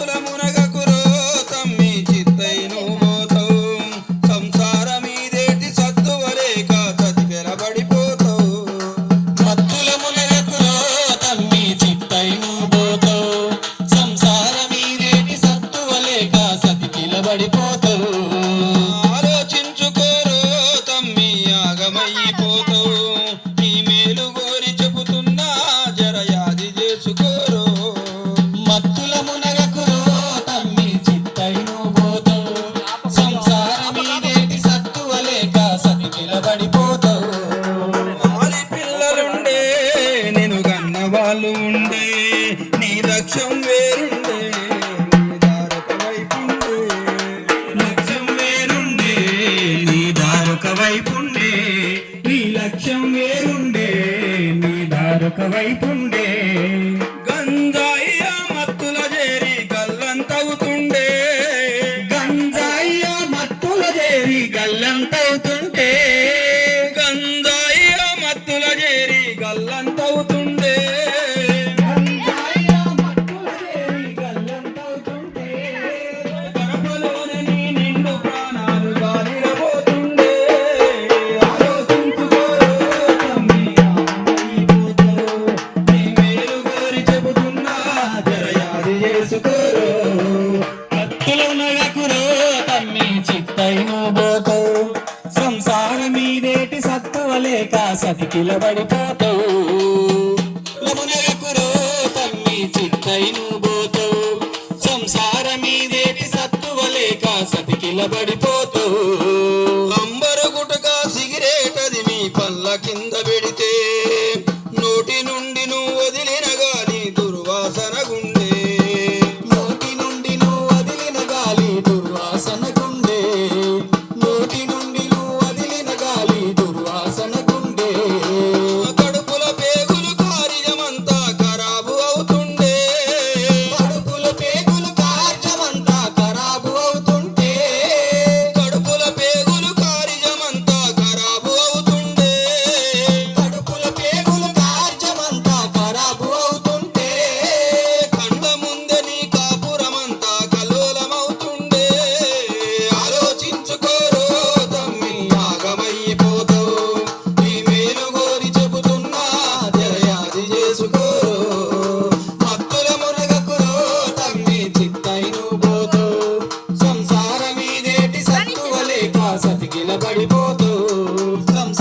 మత్తుల నీ లక్ష్యం వేరుండే నీ దారక వైపుండే. లక్ష్యం వేరుండే నీ దారొక వైపుండే. నీ లక్ష్యం వేరుండే నీ దారొక వైపుండే. గంజాయి మత్తుల చేరి గల్లంతవుతుండే. మత్తుల చేరి గల్లంతవుతుంటే జరయాది చేసుకోరో. మత్తుల నగకురో తమ్మి చిత్తైను పోతావు సంసారమీదేటి సత్తువలేక సతికిలబడిపోతావు లమునగకురో తమ్మి చిత్తైను పోతావు సంసారమీదేటి సత్తువలేక సతికిలబడిపోతావు అంబరు గుటక సిగరేటది మీ పళ్ళ కింద పెడితే నోటి నుండి నువ్వు వదిలిన పోతూ కంస